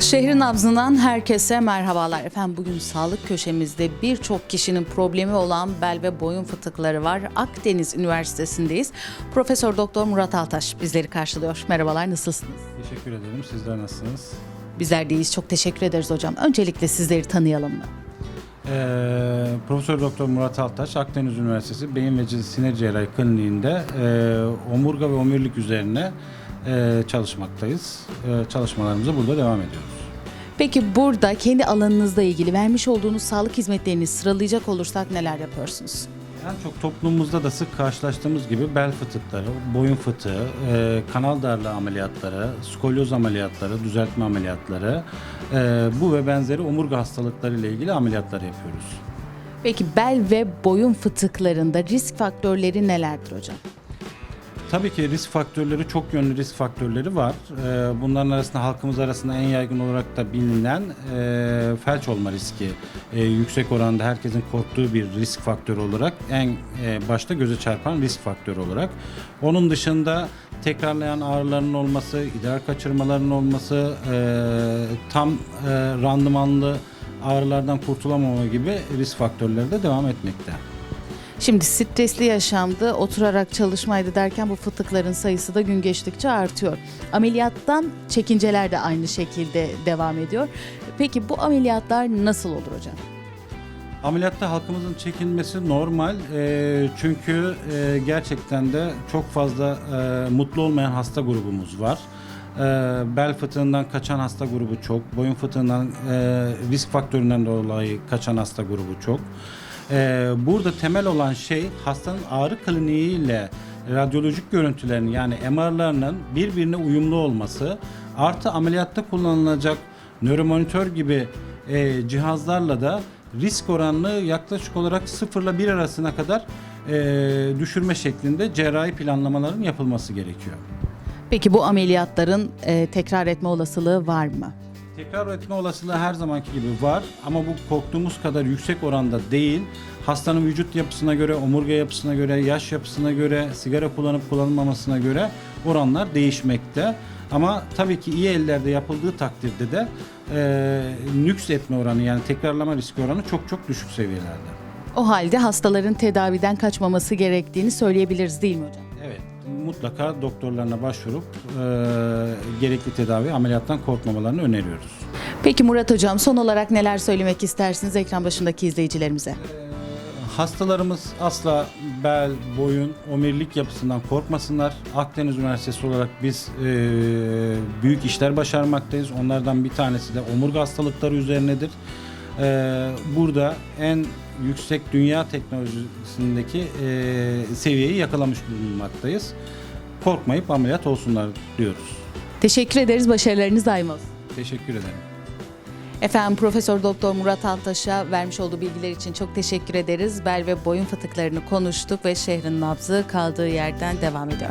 Şehrin nabzından herkese merhabalar. Efendim bugün sağlık köşemizde birçok kişinin problemi olan bel ve boyun fıtıkları var. Akdeniz Üniversitesi'ndeyiz. Profesör Doktor Murat Altaş bizleri karşılıyor. Merhabalar nasılsınız? Teşekkür ederim. Sizler nasılsınız? Bizler deyiz. Çok teşekkür ederiz hocam. Öncelikle sizleri tanıyalım mı? Ee, Profesör Doktor Murat Altaş, Akdeniz Üniversitesi Beyin ve Sinir Cerrahi Kliniğinde e, omurga ve omurilik üzerine e, çalışmaktayız. E, çalışmalarımıza burada devam ediyoruz. Peki burada kendi alanınızla ilgili vermiş olduğunuz sağlık hizmetlerini sıralayacak olursak neler yapıyorsunuz? En çok toplumumuzda da sık karşılaştığımız gibi bel fıtıkları, boyun fıtığı, e, kanal darlığı ameliyatları, skolyoz ameliyatları, düzeltme ameliyatları, e, bu ve benzeri omurga hastalıkları ile ilgili ameliyatlar yapıyoruz. Peki bel ve boyun fıtıklarında risk faktörleri nelerdir hocam? Tabii ki risk faktörleri çok yönlü risk faktörleri var. Ee, Bunların arasında halkımız arasında en yaygın olarak da bilinen e, felç olma riski e, yüksek oranda herkesin korktuğu bir risk faktörü olarak en e, başta göze çarpan risk faktörü olarak. Onun dışında tekrarlayan ağrıların olması, idrar kaçırmaların olması, tam randımanlı ağrılardan kurtulamama gibi risk faktörleri de devam etmekte. Şimdi stresli yaşamdı, oturarak çalışmaydı derken bu fıtıkların sayısı da gün geçtikçe artıyor. Ameliyattan çekinceler de aynı şekilde devam ediyor. Peki bu ameliyatlar nasıl olur hocam? Ameliyatta halkımızın çekinmesi normal Ee, çünkü e, gerçekten de çok fazla e, mutlu olmayan hasta grubumuz var. Ee, bel fıtığından kaçan hasta grubu çok, boyun fıtığından e, risk faktöründen dolayı kaçan hasta grubu çok. Ee, burada temel olan şey hastanın ağrı kliniği ile radyolojik görüntülerinin yani MR'larının birbirine uyumlu olması artı ameliyatta kullanılacak nöromonitör gibi e, cihazlarla da risk oranını yaklaşık olarak 0 ile 1 arasına kadar e, düşürme şeklinde cerrahi planlamaların yapılması gerekiyor. Peki bu ameliyatların e, tekrar etme olasılığı var mı? Tekrar etme olasılığı her zamanki gibi var ama bu korktuğumuz kadar yüksek oranda değil. Hastanın vücut yapısına göre, omurga yapısına göre, yaş yapısına göre, sigara kullanıp kullanılmamasına göre oranlar değişmekte. Ama tabii ki iyi ellerde yapıldığı takdirde de e, nüks etme oranı yani tekrarlama riski oranı çok çok düşük seviyelerde. O halde hastaların tedaviden kaçmaması gerektiğini söyleyebiliriz değil mi hocam? Evet, mutlaka doktorlarına başvurup e, gerekli tedavi, ameliyattan korkmamalarını öneriyoruz. Peki Murat hocam son olarak neler söylemek istersiniz ekran başındaki izleyicilerimize? Hastalarımız asla bel, boyun, omurilik yapısından korkmasınlar. Akdeniz Üniversitesi olarak biz e, büyük işler başarmaktayız. Onlardan bir tanesi de omurga hastalıkları üzerinedir. E, burada en yüksek dünya teknolojisindeki e, seviyeyi yakalamış bulunmaktayız. Korkmayıp ameliyat olsunlar diyoruz. Teşekkür ederiz. Başarılarınız daim olsun. Teşekkür ederim. Efendim Profesör Doktor Murat Altaş'a vermiş olduğu bilgiler için çok teşekkür ederiz. Bel ve boyun fıtıklarını konuştuk ve şehrin nabzı kaldığı yerden devam ediyor.